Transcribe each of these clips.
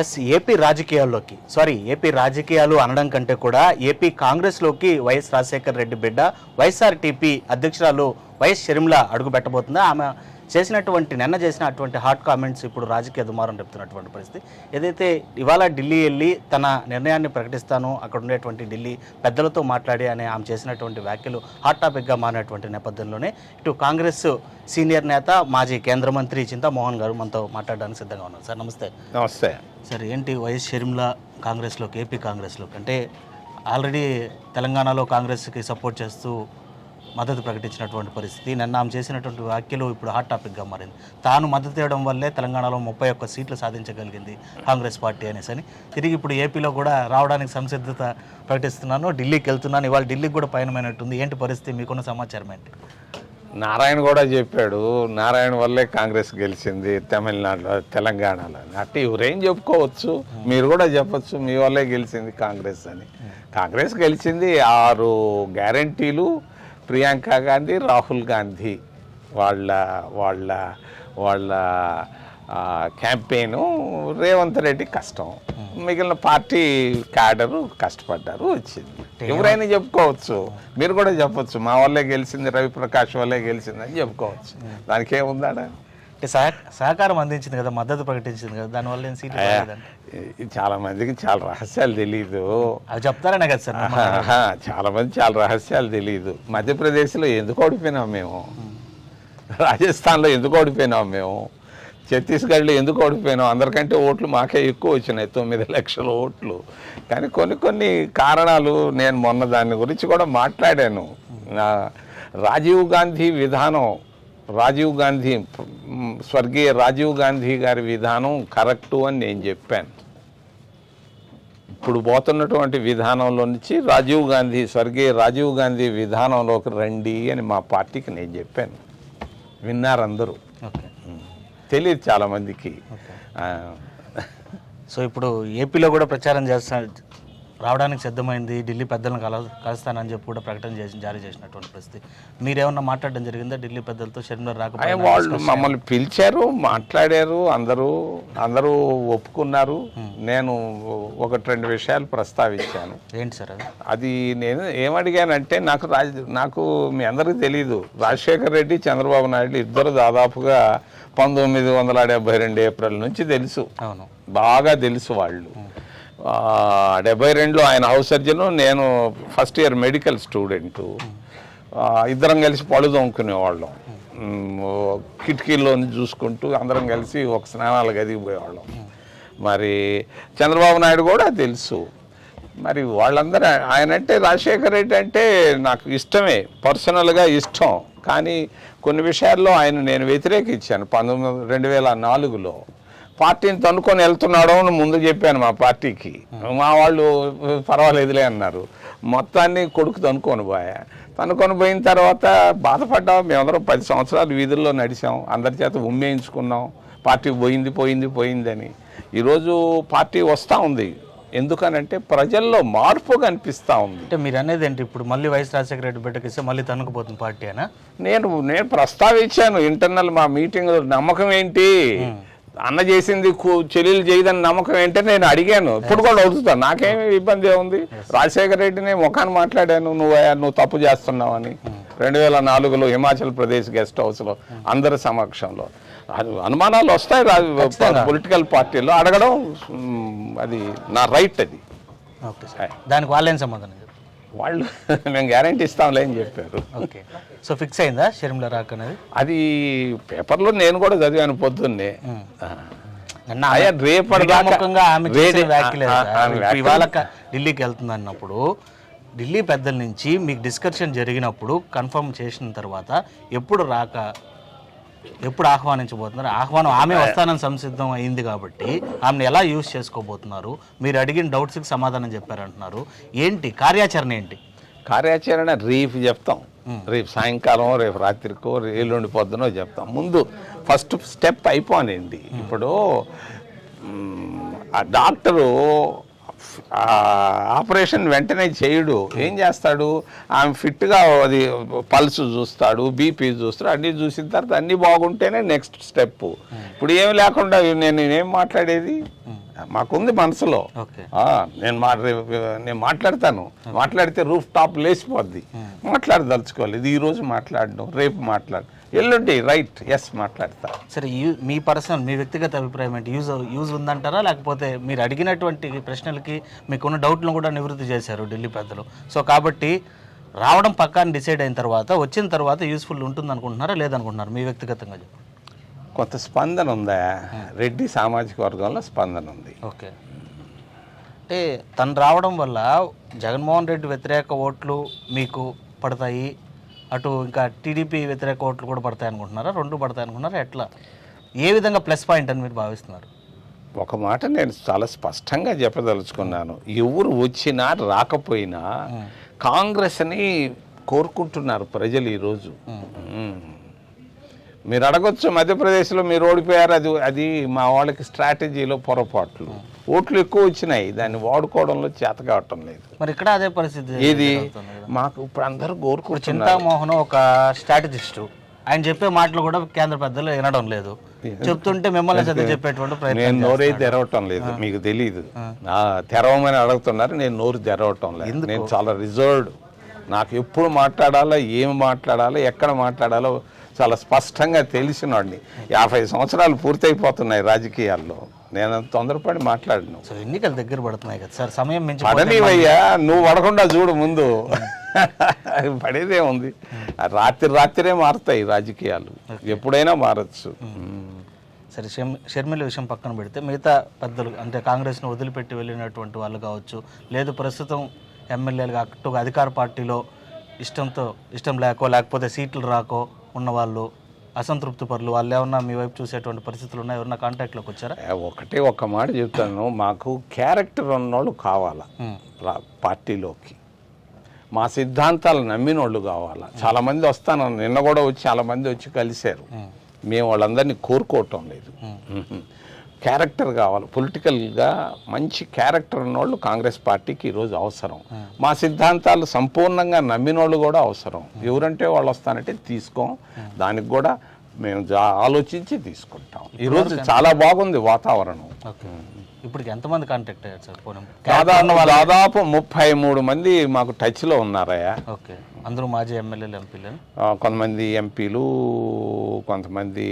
Yes AP రాజకీయాల్లోకి. Sorry AP రాజకీయాలు అనడం కంటే కూడా ఏపీ కాంగ్రెస్లోకి వైఎస్ రాజశేఖర్ రెడ్డి బిడ్డ వైఎస్ఆర్టీపీ అధ్యక్షురాలు వైఎస్ షర్మిల అడుగు పెట్టబోతుందా ఆమె చేసినటువంటి నిన్న చేసిన అటువంటి హాట్ కామెంట్స్ ఇప్పుడు రాజకీయ దుమారం చెప్తున్నటువంటి పరిస్థితి. ఏదైతే ఇవాళ ఢిల్లీ వెళ్ళి తన నిర్ణయాన్ని ప్రకటిస్తాను అక్కడ ఉండేటువంటి ఢిల్లీ పెద్దలతో మాట్లాడి అనే ఆమె చేసినటువంటి వ్యాఖ్యలు హాట్ టాపిక్గా మారినటువంటి నేపథ్యంలోనే ఇటు కాంగ్రెస్ సీనియర్ నేత మాజీ కేంద్ర మంత్రి చింతామోహన్ గారు మనతో మాట్లాడడానికి సిద్ధంగా ఉన్నారు. సార్ నమస్తే. నమస్తే. సార్ ఏంటి వైఎస్ షర్మిల కాంగ్రెస్లోకి ఏపీ కాంగ్రెస్లోకి? అంటే ఆల్రెడీ తెలంగాణలో కాంగ్రెస్కి సపోర్ట్ చేస్తూ మద్దతు ప్రకటించినటువంటి పరిస్థితి. నిన్న ఆమె చేసినటువంటి వ్యాఖ్యలు ఇప్పుడు హాట్ టాపిక్గా మారింది. తాను మద్దతు ఇవ్వడం వల్లే తెలంగాణలో ముప్పై ఒక్క సీట్లు సాధించగలిగింది కాంగ్రెస్ పార్టీ అనేసి అని. తిరిగి ఇప్పుడు ఏపీలో కూడా రావడానికి సంసిద్ధత ప్రకటిస్తున్నాను. ఢిల్లీకి వెళ్తున్నాను. ఇవాళ ఢిల్లీకి కూడా పయనమైనట్టుంది. ఏంటి పరిస్థితి? మీకున్న సమాచారం ఏంటి? నారాయణ కూడా చెప్పాడు. నారాయణ వల్లే కాంగ్రెస్ గెలిచింది తమిళనాడులో తెలంగాణలో అని. అట్టి ఎవరేం చెప్పుకోవచ్చు? మీరు కూడా చెప్పొచ్చు. మీ వల్లే గెలిచింది కాంగ్రెస్ అని. కాంగ్రెస్ గెలిచింది ఆరు గ్యారంటీలు ప్రియాంక గాంధీ రాహుల్ గాంధీ వాళ్ళ వాళ్ళ వాళ్ళ క్యాంపెయిన్ రేవంత్ రెడ్డి కష్టం. మిగిలిన పార్టీ క్యాడరు కష్టపడ్డారు వచ్చింది. ఎవరైనా చెప్పుకోవచ్చు. మీరు కూడా చెప్పొచ్చు. మా వల్లే గెలిచింది రవిప్రకాష్ వల్లే గెలిచింది అని చెప్పుకోవచ్చు. దానికి సహ సహకారం అందించింది కదా మద్దతు ప్రకటించింది కదా దానివల్ల రాలేదండి ఈ చాలా మందికి చాలా రహస్యాలు తెలియదు అవి చెప్తారనే కదా సార్ చాలా మంది చాలా రహస్యాలు తెలియదు మధ్యప్రదేశ్లో ఎందుకు ఓడిపోయినాం మేము? రాజస్థాన్లో ఎందుకు ఓడిపోయినాం మేము? ఛత్తీస్గఢ్లో ఎందుకు ఓడిపోయినాం? అందరికంటే ఓట్లు మాకే ఎక్కువ వచ్చినాయి తొమ్మిది లక్షల ఓట్లు. కానీ కొన్ని కొన్ని కారణాలు నేను మొన్న దాని గురించి కూడా మాట్లాడాను. రాజీవ్ గాంధీ విధానం రాజీవ్ గాంధీ స్వర్గీయ రాజీవ్ గాంధీ గారి విధానం కరెక్టు అని నేను చెప్పాను. ఇప్పుడు పోతున్నటువంటి విధానంలో నుంచి రాజీవ్ గాంధీ స్వర్గీయ రాజీవ్ గాంధీ విధానంలోకి రండి అని మా పార్టీకి నేను చెప్పాను. విన్నారు అందరూ. ఓకే. తెలియదు చాలా మందికి ఆ, సో ఇప్పుడు ఏపీలో కూడా ప్రచారం చేస్తా రావడానికి సిద్ధమైంది ఢిల్లీ పెద్దలను కల కలుస్తానని చెప్పి కూడా ప్రకటన చేసి జారీ చేసినటువంటి పరిస్థితి. మీరేమన్నా మాట్లాడడం జరిగిందా? ఢిల్లీ పెద్దలతో అయ్య, రాకపోయినా వాళ్ళు మమ్మల్ని పిలిచారు మాట్లాడారు అందరూ అందరూ ఒప్పుకున్నారు. నేను ఒకటి రెండు విషయాలు ప్రస్తావించాను. ఏంటి సార్ అది నేను ఏమడిగానంటే నాకు రాజ నాకు మీ అందరికీ తెలియదు రాజశేఖర్ రెడ్డి చంద్రబాబు నాయుడు ఇద్దరు దాదాపుగా పంతొమ్మిది వందల డెబ్బై రెండు ఏప్రిల్ నుంచి తెలుసు. అవును. బాగా తెలుసు వాళ్ళు. డెబ్బై రెండులో ఆయన హౌస్ సర్జను నేను ఫస్ట్ ఇయర్ మెడికల్ స్టూడెంటు. ఇద్దరం కలిసి పళ్ళు తోముకునేవాళ్ళం కిటికీల్లోని చూసుకుంటూ అందరం కలిసి ఒక స్నానాల గదికి పోయేవాళ్ళం. మరి చంద్రబాబు నాయుడు కూడా తెలుసు. మరి వాళ్ళందరూ ఆయన అంటే రాజశేఖర్ రెడ్డి అంటే నాకు ఇష్టమే. పర్సనల్గా ఇష్టం. కానీ కొన్ని విషయాల్లో ఆయన నేను వ్యతిరేకించాను. పంతొమ్మిది రెండు వేల నాలుగులో. పార్టీని తనుకొని వెళ్తున్నాడు అని ముందు చెప్పాను మా పార్టీకి. మా వాళ్ళు పర్వాలేదులే అన్నారు. మొత్తాన్ని కొడుకు తనుకొని పోయా. తనుకొని పోయిన తర్వాత బాధపడ్డాం. మేమందరం పది సంవత్సరాలు వీధుల్లో నడిచాం. అందరి చేత ఉమ్మేయించుకున్నాం. పార్టీ పోయింది పోయింది పోయిందని ఈరోజు పార్టీ వస్తూ ఉంది. ఎందుకనంటే ప్రజల్లో మార్పు కనిపిస్తూ ఉంది. అంటే మీరు అనేది ఏంటి? ఇప్పుడు మళ్ళీ వైఎస్ రాజశేఖర రెడ్డి బిడ్డకి ఇస్తే మళ్ళీ తనుకుపోతుంది పార్టీ అయినా నేను నేను ప్రస్తావించాను. ఇంటర్నల్ మా మీటింగ్ నమ్మకం ఏంటి? అన్న చేసింది చెల్లెలు చేయదని నమ్మకం ఏంటి నేను అడిగాను. ఇప్పుడు కూడా అడుగుతాను నాకేమి ఇబ్బంది ఉంది రాజశేఖర రెడ్డిని ముఖాన్ని మాట్లాడాను. నువ్వు నువ్వు తప్పు చేస్తున్నావని. రెండు వేల నాలుగులో హిమాచల్ ప్రదేశ్ గెస్ట్ హౌస్లో అందరి సమక్షంలో. అది అనుమానాలు వస్తాయి పొలిటికల్ పార్టీలో అడగడం అది నా రైట్ అది. దానికి వాళ్ళేం చెప్పారు వాళ్ళు మేము గ్యారంటీ ఇస్తాంలే అని చెప్పారు. ఓకే. సో ఫిక్స్ అయిందా షర్మిల రాక్ అనేది? అది పేపర్లో నేను కూడా చదివాను పొద్దున్నే. ఇవాళ ఢిల్లీకి వెళ్తుంది అన్నప్పుడు ఢిల్లీ పెద్దల నుంచి మీకు డిస్కషన్ జరిగినప్పుడు కన్ఫర్మ్ చేసిన తర్వాత ఎప్పుడు రాక ఎప్పుడు ఆహ్వానించబోతున్నారు? ఆహ్వానం ఆమె వస్తానని సంసిద్ధం అయింది కాబట్టి ఆమెను ఎలా యూజ్ చేసుకోబోతున్నారు? మీరు అడిగిన డౌట్స్కి సమాధానం చెప్పారంటున్నారు. ఏంటి? కార్యాచరణ ఏంటి? కార్యాచరణ రేపు చెప్తాం. రేపు సాయంకాలం రేపు రాత్రికో ఎల్లుండి పొద్దునో చెప్తాం. ముందు ఫస్ట్ స్టెప్ అయిపోనండి ఇప్పుడు ఆ డాక్టరు ఆపరేషన్ వెంటనే చేయడు. ఏం చేస్తాడు? ఆమె ఫిట్గా అది పల్స్ చూస్తాడు బీపీ చూస్తాడు అన్నీ చూసిన తర్వాత అన్నీ బాగుంటేనే నెక్స్ట్ స్టెప్ ఇప్పుడు ఏమి లేకుండా నేను ఏం మాట్లాడేది? మాకుంది మనసులో. నేను మా నేను మాట్లాడతాను. మాట్లాడితే రూఫ్ టాప్ లేచిపోద్ది. మాట్లాడదలుచుకోవాలి. ఇది ఈ రోజు మాట్లాడడం రేపు మాట్లాడు ఎల్లుండి రైట్ ఎస్ మాట్లాడతా. సరే మీ పర్సనల్ మీ వ్యక్తిగత అభిప్రాయం ఏంటి? యూజ్ యూజ్ ఉందంటారా? లేకపోతే మీరు అడిగినటువంటి ప్రశ్నలకి మీకున్న డౌట్లను కూడా నివృత్తి చేశారు ఢిల్లీ పెద్దలు. సో కాబట్టి రావడం పక్కాని డిసైడ్ అయిన తర్వాత వచ్చిన తర్వాత యూస్ఫుల్ ఉంటుంది అనుకుంటున్నారా లేదనుకుంటున్నారు? మీ వ్యక్తిగతంగా చెప్పండి. కొంత స్పందన ఉందా? రెడ్డి సామాజిక వర్గంలో స్పందన ఉంది. ఓకే. అంటే తను రావడం వల్ల జగన్మోహన్ రెడ్డి వ్యతిరేక ఓట్లు మీకు పడతాయి. అటు ఇంకా టీడీపీ వ్యతిరేక ఓట్లు కూడా పడతాయి అనుకుంటున్నారా? రెండు పడతాయి అనుకుంటున్నారా? ఎట్లా? ఏ విధంగా ప్లస్ పాయింట్ అని మీరు భావిస్తున్నారు? ఒక మాట నేను చాలా స్పష్టంగా చెప్పదలుచుకున్నాను. ఎవరు వచ్చినా రాకపోయినా కాంగ్రెస్ని కోరుకుంటున్నారు ప్రజలు ఈరోజు. మీరు అడగొచ్చు మధ్యప్రదేశ్లో మీరు ఓడిపోయారు అది అది మా వాళ్ళకి స్ట్రాటజీలో పొరపాట్లు. ఓట్లు ఎక్కువ వచ్చినాయి దాన్ని వాడుకోవడంలో చేత కావటం లేదు. మరి ఇక్కడ అదే పరిస్థితి ఇది. మాకు ఇప్పుడు అందరూ కోరుకుంటున్నారు చింతామోహన్ ఒక స్ట్రాటజిస్టు. ఆయన చెప్పే మాటలు కూడా కేంద్ర పెద్దలు వినడం లేదు. చెప్తుంటే మిమ్మల్ని చదివి చెప్పేటువంటి నేను ప్రయత్నం నోరే తెరవటం లేదు మీకు తెలియదు తెరవమని అడుగుతున్నారు నేను నోరు తెరవటం లేదు. నేను చాలా రిజర్వ్డ్. నాకు ఎప్పుడు మాట్లాడాలో ఏం మాట్లాడాలో ఎక్కడ మాట్లాడాలో చాలా స్పష్టంగా తెలిసినవాడిని యాభై సంవత్సరాలు పూర్తయిపోతున్నాయి రాజకీయాల్లో. నేను తొందరపడి మాట్లాడను. సో ఎన్నికలు దగ్గర పడుతున్నాయి కదా సార్ సమయం మించి పడనివయ్యా నువ్వు పడకుండా చూడు ముందు. పడేదే ఉంది. రాత్రి రాత్రే మారుతాయి రాజకీయాలు. ఎప్పుడైనా మారచ్చు. సరే షర్మి- షర్మిల విషయం పక్కన పెడితే మిగతా పెద్దలు అంటే కాంగ్రెస్ను వదిలిపెట్టి వెళ్ళినటువంటి వాళ్ళు కావచ్చు లేదు ప్రస్తుతం ఎమ్మెల్యేలుగా అటు అధికార పార్టీలో ఇష్టంతో ఇష్టం లేకో లేకపోతే సీట్లు రాకో ఉన్నవాళ్ళు అసంతృప్తి పరులు వాళ్ళు ఏమన్నా మీ వైపు చూసేటువంటి పరిస్థితులు ఉన్నాయి? ఎవరన్నా కాంటాక్ట్లోకి వచ్చారా? ఒకటే ఒక్క మాట చెప్తాను. మాకు క్యారెక్టర్ ఉన్నోళ్ళు కావాలా పార్టీలోకి. మా సిద్ధాంతాలు నమ్మినోళ్ళు కావాలా. చాలా మంది వస్తాను నిన్న కూడా వచ్చి చాలా మంది వచ్చి కలిశారు. మేము వాళ్ళందరినీ కోరుకోవటం లేదు. క్యారెక్టర్ కావాలి. పొలిటికల్గా మంచి క్యారెక్టర్ ఉన్నోళ్ళు కాంగ్రెస్ పార్టీకి ఈరోజు అవసరం. మా సిద్ధాంతాలు సంపూర్ణంగా నమ్మినోళ్ళు కూడా అవసరం. ఎవరంటే వాళ్ళు వస్తానంటే తీసుకోం. దానికి కూడా మేము ఆలోచించి తీసుకుంటాం. ఈరోజు చాలా బాగుంది వాతావరణం. ఇప్పటికి ఎంతమంది కాంటాక్ట్ అయ్యారు సార్? దాదాపు దాదాపు ముప్పై మూడు మంది మాకు టచ్లో ఉన్నారయ్యా. ఓకే. అందరూ మాజీ ఎమ్మెల్యేలు ఎంపీలు? కొంతమంది ఎంపీలు కొంతమంది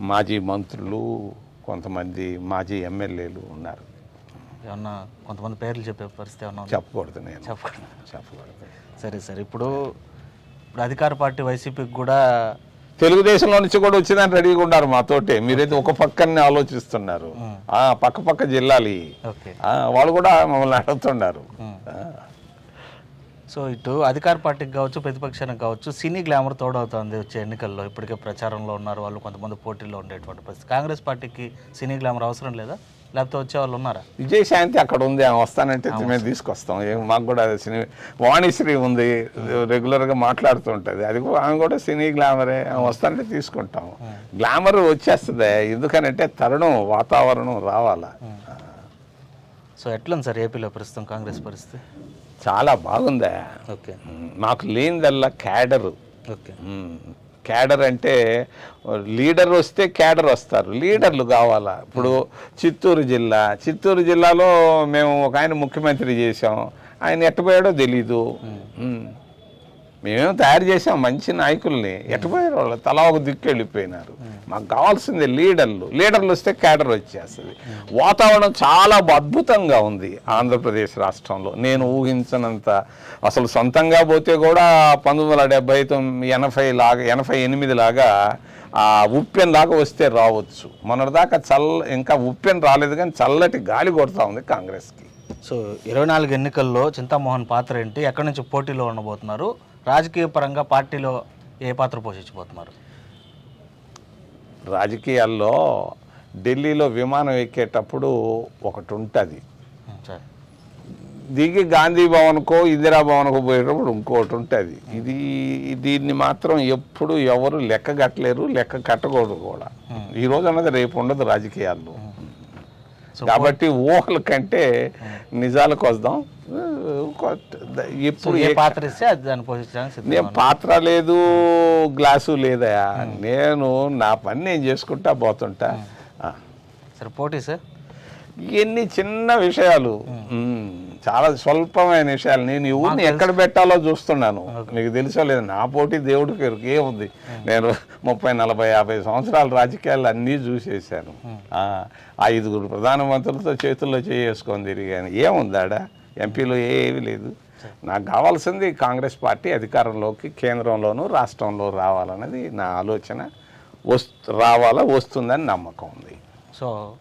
మాజీ మంత్రులు కొంతమంది మాజీ ఎమ్మెల్యేలు ఉన్నారు. ఏమన్నా కొంతమంది పేర్లు చెప్పే పరిస్థితి ఏమన్నా? చెప్పకూడదు నేను. చెప్పకూడదు. చెప్పకూడదు. సరే సరే. ఇప్పుడు ఇప్పుడు అధికార పార్టీ వైసీపీకి కూడా తెలుగుదేశంలో నుంచి కూడా వచ్చిందని రెడీగా ఉన్నారు మాతోటే. మీరైతే ఒక పక్కనే ఆలోచిస్తున్నారు. ఆ, పక్క పక్క జిల్లాలు వాళ్ళు కూడా మమ్మల్ని అడుగుతున్నారు. సో ఇటు అధికార పార్టీకి కావచ్చు ప్రతిపక్షానికి కావచ్చు సినీ గ్లామర్ తోడవుతుంది వచ్చే ఎన్నికల్లో. ఇప్పటికే ప్రచారంలో ఉన్నారు వాళ్ళు కొంతమంది పోటీల్లో ఉండేటువంటి పరిస్థితి. కాంగ్రెస్ పార్టీకి సినీ గ్లామర్ అవసరం లేదా? లేకపోతే వచ్చే వాళ్ళు ఉన్నారా? విజయశాంతి అక్కడ ఉంది ఆమె వస్తానంటే మేము తీసుకొస్తాం. మాకు కూడా సినీ వాణిశ్రీ ఉంది రెగ్యులర్గా మాట్లాడుతూ ఉంటుంది అది కూడా ఆమె కూడా సినీ గ్లామరే ఆమె వస్తానంటే తీసుకుంటాం. గ్లామర్ వచ్చేస్తుంది ఎందుకనంటే తరుణం వాతావరణం రావాలా? సో ఎట్లుంది సార్ ఏపీలో ప్రస్తుతం కాంగ్రెస్ పరిస్థితి? చాలా బాగుందా? ఓకే. మాకు లేనిదల్లా క్యాడరు. ఓకే. క్యాడర్ అంటే లీడర్ వస్తే క్యాడర్ వస్తారు. లీడర్లు కావాలా? ఇప్పుడు చిత్తూరు జిల్లా. చిత్తూరు జిల్లాలో మేము ఒక ఆయన ముఖ్యమంత్రి చేసాం ఆయన ఎట్టపోయాడో తెలీదు. మ్మ్. మేమేం తయారు చేసాం మంచి నాయకుల్ని. ఎట్టపోయారు వాళ్ళు? తలా ఒక దిక్కు వెళ్ళిపోయినారు. మాకు కావాల్సింది లీడర్లు. లీడర్లు వస్తే క్యాడర్ వచ్చేస్తుంది. వాతావరణం చాలా అద్భుతంగా ఉంది ఆంధ్రప్రదేశ్ రాష్ట్రంలో. నేను ఊహించనంత అసలు సొంతంగా పోతే కూడా పంతొమ్మిది వందల డెబ్బై తొమ్మిది ఎనభై లాగా ఎనభై ఎనిమిది లాగా ఆ ఉప్పెన్ దాకా వస్తే రావచ్చు. మొన్నటిదాకా చల్ల ఇంకా ఉప్పెన్ రాలేదు కానీ చల్లటి గాలి కొడుతూ ఉంది కాంగ్రెస్కి. సో ఇరవై నాలుగు ఎన్నికల్లో చింతామోహన్ పాత్ర ఏంటి? ఎక్కడి నుంచి పోటీలో ఉండబోతున్నారు? రాజకీయ పరంగా పార్టీలో ఏ పాత్ర పోషించబోతున్నారు? రాజకీయాల్లో ఢిల్లీలో విమానం ఎక్కేటప్పుడు ఒకటి ఉంటుంది దిగి గాంధీ భవన్కో ఇందిరా భవన్కో పోయేటప్పుడు ఇంకోటి ఉంటుంది ఇది దీన్ని మాత్రం ఎప్పుడు ఎవరు లెక్క కట్టలేరు లెక్క కట్టకూడదు కూడా. ఈ రోజు అన్నది రేపు ఉండదు రాజకీయాల్లో. కాబట్టి ఊహల కంటే నిజాలకు వద్దాం ఎప్పుడు ఏ పాత్ర ఇస్తే అది దాన్ని పోషించడానికి నేను పాత్ర లేదు గ్లాసు లేదా నేను నా పని నేను చేసుకుంటా పోతుంటా. సరే పోటీ సార్. ఇవన్నీ చిన్న విషయాలు. చాలా స్వల్పమైన విషయాలు. నేను ఊరిని ఎక్కడ పెట్టాలో చూస్తున్నాను. మీకు తెలుసో లేదు నా పోటీ దేవుడికి ఎరుక ఏముంది? నేను ముప్పై నలభై యాభై సంవత్సరాల రాజకీయాలు అన్నీ చూసేసాను ఆ, ఐదుగురు ప్రధానమంత్రులతో చేతుల్లో చేసుకొని తిరిగాను. ఏముంది ఆడ? ఎంపీలో ఏమీ లేదు. నాకు కావాల్సింది కాంగ్రెస్ పార్టీ అధికారంలోకి కేంద్రంలోనూ రాష్ట్రంలో రావాలన్నది నా ఆలోచన. వస్తు రావాలా వస్తుందని నమ్మకం ఉంది. సో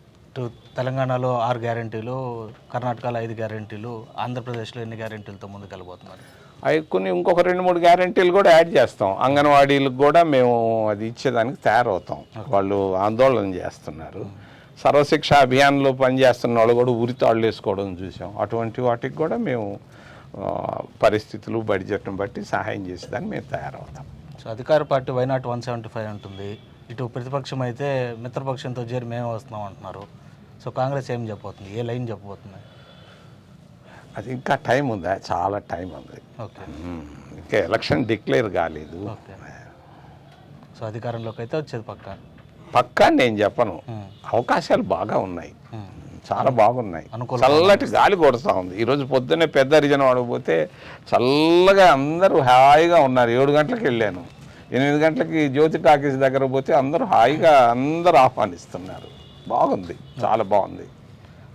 తెలంగాణలో ఆరు గ్యారెంటీలు కర్ణాటకలో ఐదు గ్యారెంటీలు ఆంధ్రప్రదేశ్లో ఎన్ని గ్యారెంటీలతో ముందుకెళ్ళబోతున్నారు? అవి కొన్ని ఇంకొక రెండు మూడు గ్యారెంటీలు కూడా యాడ్ చేస్తాం. అంగన్వాడీలకు కూడా మేము అది ఇచ్చేదానికి తయారవుతాం. వాళ్ళు ఆందోళన చేస్తున్నారు. సర్వశిక్ష అభియాన్లో పనిచేస్తున్న వాళ్ళు కూడా ఉరితాళ్ళు వేసుకోవడం చూసాం. అటువంటి వాటికి కూడా మేము పరిస్థితులు బడ్జెట్ను బట్టి సహాయం చేసేదానికి మేము తయారవుతాం. సో అధికార party why not one seventy five ఉంటుంది ఇటు ప్రతిపక్షం అయితే మిత్రపక్షంతో చేరి మేమే వస్తున్నాం అంటున్నారు. సో కాంగ్రెస్ ఏం చెప్పబోతుంది? ఏ లైన్ చెప్పబోతుంది? అది ఇంకా టైం ఉందా? చాలా టైం ఉంది. ఓకే. ఇంకా ఎలక్షన్ డిక్లేర్ కాలేదు. సో అధికారంలోకి అయితే వచ్చేది పక్క. పక్కా నేను చెప్పను. అవకాశాలు బాగా ఉన్నాయి. చాలా బాగున్నాయి. చల్లటి గాలి కొడుతూ ఉంది. ఈరోజు పొద్దున్నే పెద్ద అరిజన వాడకపోతే చల్లగా అందరూ హాయిగా ఉన్నారు. ఏడు గంటలకు వెళ్ళాను. ఎనిమిది గంటలకి జ్యోతి టాకీస్ దగ్గర పోతే అందరూ హాయిగా అందరూ ఆహ్వానిస్తున్నారు. బాగుంది. చాలా బాగుంది.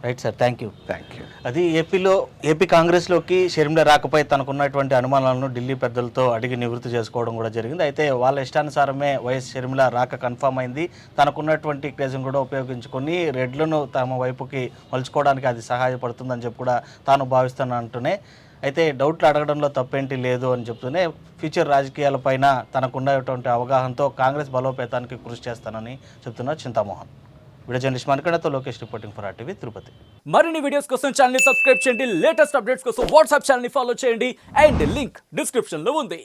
Right sir thank you thank you అది ఏపీలో ఏపీ కాంగ్రెస్లోకి షర్మిల రాకపై తనకున్నటువంటి అనుమానాలను ఢిల్లీ పెద్దలతో అడిగి నివృత్తి చేసుకోవడం కూడా జరిగింది. అయితే వాళ్ళ ఇష్టానుసారమే వైఎస్ షర్మిల రాక కన్ఫామ్ అయింది. తనకున్నటువంటి క్రేజ్ను కూడా ఉపయోగించుకొని రెడ్లను తమ వైపుకి మలుచుకోవడానికి అది సహాయపడుతుందని చెప్పి కూడా తాను భావిస్తానంటూనే అయితే డౌట్లు అడగడంలో తప్పేంటి లేదు అని చెప్తూనే ఫ్యూచర్ రాజకీయాలపైన తనకున్నటువంటి అవగాహనతో కాంగ్రెస్ బలోపేతానికి కృషి చేస్తానని చెప్తున్నారు Chintamohan. Video journalist మనకడతో Lokesh reporting for RTV Tirupati. మరిన్ని వీడియోస్ కోసం ఛానల్ సబ్స్క్రైబ్ చేయండి. లేటెస్ట్ అప్డేట్స్ కోసం వాట్సాప్ ఛానల్ ఫాలో చేయండి. అండ్ లింక్ డిస్క్రిప్షన్లో ఉంది.